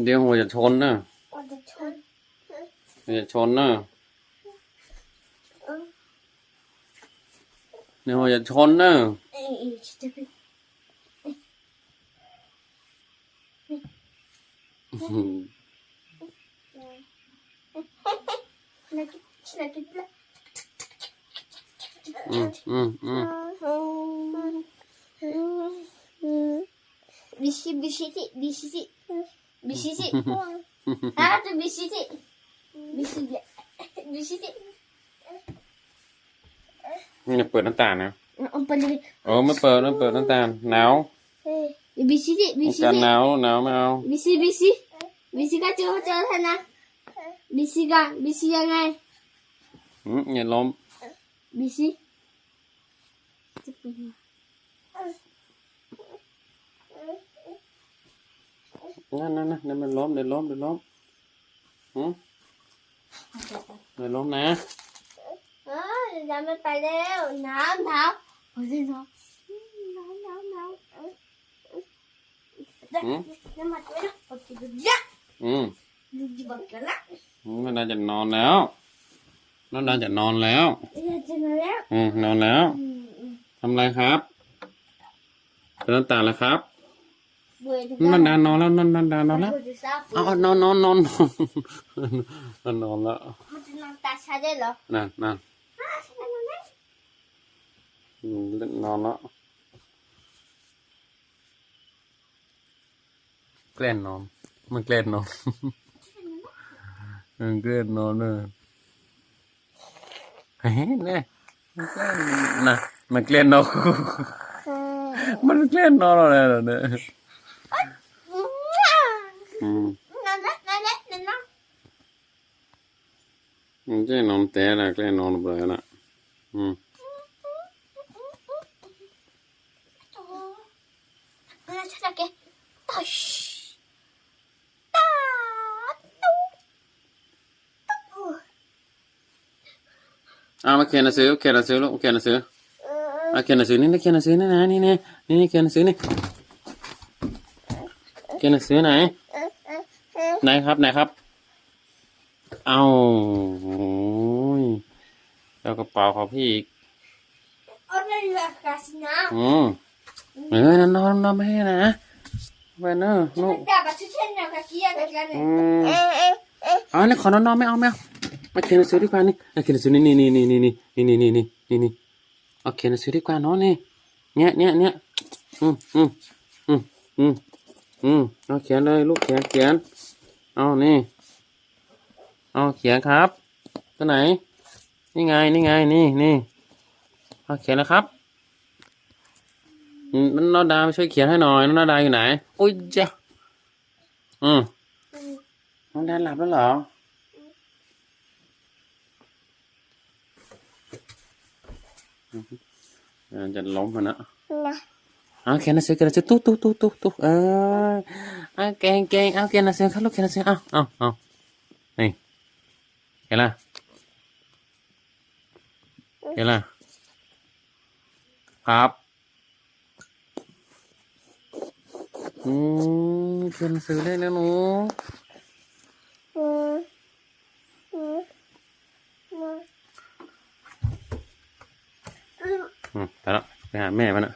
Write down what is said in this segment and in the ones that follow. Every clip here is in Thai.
เดี๋ยวหัวจะชนนะหัวจะชนวชนนะเดี๋ยวหัวจะชนนะอืมอืมอืม Bir şey bir şey. Bisizi. Nerede bisizi? Bisizi. Bisizi. เนี่ยเปิดหน้าต่างนะ Ông bật đi. โอ้ไม่เปิดไม่เปิดหน้าต่างหนาว Bisizi. กั Bisizi. นหนาวหนาวไม่เอา Bisi bisi. Bisi kaç yıl hoca sana? Bisi ga. Bisi yanay. อืมอย่าล้ม Bisi. Tıpkı. นั่นนั่นนั่นมันล้มเดี๋ยวล้มเดี๋ยวล้มหืมเดี๋ยวล้มนะเออเดี๋ยวน้มันไปแล้วน้ำน้ำโอ้ยน้ำน้ำน้ำน้ำเออเดี๋ยวน้ำมันไปแล้วโอเคดูดิอืมดูดิละมันน่าจะนอนแล้วน่จะนอนแล้วน่าจะนอนแล้วอืมนอนแล้วทำไรครับเป็นน้ำตาแล้วครับ นั่นนานนอนแล้วนั่นนานนอนแล้วมันจะซาเอาเอานอนนอนนอนนอนนอนแล้วมันจะนอนตาชาได้เหรอนั่นนั่นอ่าฉันนอนได้อืมนอนแล้วแกล้งนอนมันแกล้งนอนมันแกล้งนอนเลยเฮ้ยเนี่ยมันแกล้งนะมันแกล้งนอนมันแกล้งนอนอะไรเหรอเนี่ย 嗯。嗯，这弄呆了，这弄不来了，嗯。เอามาเขียนหนังสือเขียนหนังสือลูกเขียนหนังสือเอาเขียนหนังสือนี่นะเขียนหนังสือนี่นะนี่นะนี่เขียนหนังสือนี่ เขียนหนังสือไหน ไหนครับไหนครับ เอาโอ้ยแล้วกระเป๋าของพี่อีก Ora la casina. อืมเออนอนนอนนอนไม่ให้นะไปเนอะลูก Da, ma tu c'è una cacchia che la อืมเอาเนี่ยขอนอนนอนไม่เอาไม่เอามาเขียนหนังสือดีกว่านี่เอาเขียนหนังสือนี่นี่นี่นี่นี่นี่นี่นี่นี่นี่นี่เอาเขียนหนังสือดีกว่าเนาะนี่เนี่ยเนี่ยเนี่ยอืมอืมอืมอืม อืมเอาเขียนเลยลูกเขียนเขียน เอานี่ เอาเขียนครับ ตัวไหน นี่ไง นี่ไง นี่นี่เอาเขียนแล้วครับอืมน้องดามาช่วยเขียนให้หน่อยน้องดาอยู่ไหน อุ้ยจ้ะอืมน้องแดนหลับแล้วเหรอเออจะล้มมันนะ La. เอาเขียนหนังสือเขียนหนังสือตุ๊ตุ๊ตุ๊ตุ๊ตุ๊เออเอาเก่งเก่งเอาเขียนหนังสือครับลูกเขียนหนังสือเอาเอาเอานี่เขียนละเขียนละครับอืมเขียนหนังสือได้แล้วหนูอืมไปแล้วไปหาแม่มันนะ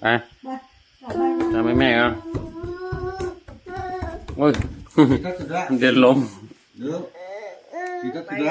ไปทำไม่แม่ครับโอ้ย เดือดล้ม được thì các thứ